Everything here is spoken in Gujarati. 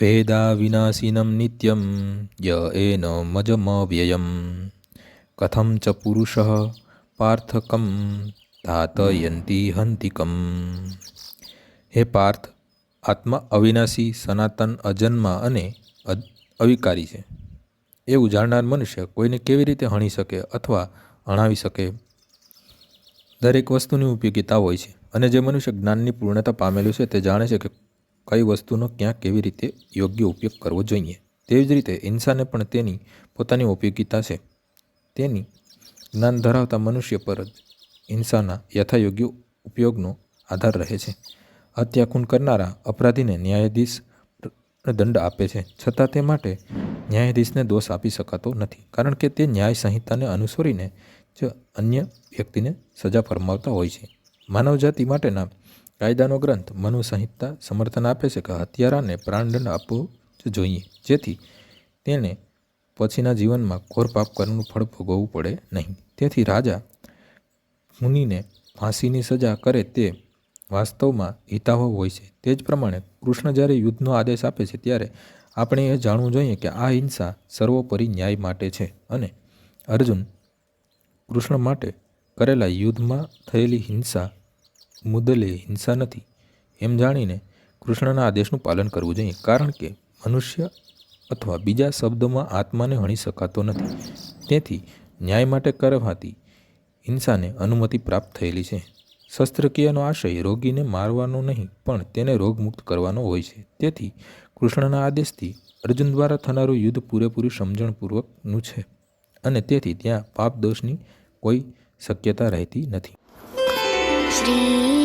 વેદાવિનાશિनं નિત્યમ ય એન મજમવ્યયમ કથમ ચ પુરુષ પાર્થકમ ધાતયંતી હંતિકમ હે પાર્થ આત્મા અવિનાશી સનાતન અજન્મા અને અવિકારી છે। એવું જાણનાર મનુષ્ય કોઈને કેવી રીતે હણી શકે અથવા હણાવી શકે? દરેક વસ્તુની ઉપયોગિતા હોય છે અને જે મનુષ્ય જ્ઞાનની પૂર્ણતા પામેલું છે તે જાણે છે કે કઈ વસ્તુનો ક્યાં કેવી રીતે યોગ્ય ઉપયોગ કરવો જોઈએ. તેવી જ રીતે ઇન્સાને પણ તેની પોતાની ઉપયોગિતા છે. તેની જ્ઞાન ધરાવતા મનુષ્ય પર જ હિંસાના યથાયોગ્ય ઉપયોગનો આધાર રહે છે. હત્યા ખૂન કરનારા અપરાધીને ન્યાયાધીશ દંડ આપે છે. છતાં તે માટે ન્યાયાધીશને દોષ આપી શકાતો નથી, કારણ કે તે ન્યાય સંહિતાને અનુસરીને જ અન્ય વ્યક્તિને સજા ફરમાવતા હોય છે. માનવજાતિ માટેના કાયદાનો ગ્રંથ મનુસંહિતા સમર્થન આપે છે કે હત્યારાને પ્રાણદંડ આપવો જ જોઈએ, જેથી તેને પછીના જીવનમાં ઘોર પાપ કરવાનું ફળ ભોગવવું પડે નહીં. તેથી રાજા મુનિને ફાંસીની સજા કરે તે વાસ્તવમાં હિતાવહ હોય છે. તે જ પ્રમાણે કૃષ્ણ જ્યારે યુદ્ધનો આદેશ આપે છે ત્યારે આપણે એ જાણવું જોઈએ કે આ હિંસા સર્વોપરી ન્યાય માટે છે અને અર્જુન કૃષ્ણ માટે કરેલા યુદ્ધમાં થયેલી હિંસા મુદલે હિંસા નથી, એમ જાણીને કૃષ્ણના આદેશનું પાલન કરવું જોઈએ. કારણ કે મનુષ્ય અથવા બીજા શબ્દોમાં આત્માને હણી શકાતો નથી. તેથી ન્યાય માટે કરવાથી હિંસાને અનુમતિ પ્રાપ્ત થયેલી છે. શસ્ત્રક્રિયાનો આશય રોગીને મારવાનો નહીં, પણ તેને રોગમુક્ત કરવાનો હોય છે. તેથી કૃષ્ણના આદેશથી અર્જુન દ્વારા થનારું યુદ્ધ પૂરેપૂરી સમજણપૂર્વકનું છે. અને તેથી ત્યાં પાપ દોષની કોઈ શક્યતા રહેતી નથી. શ્રી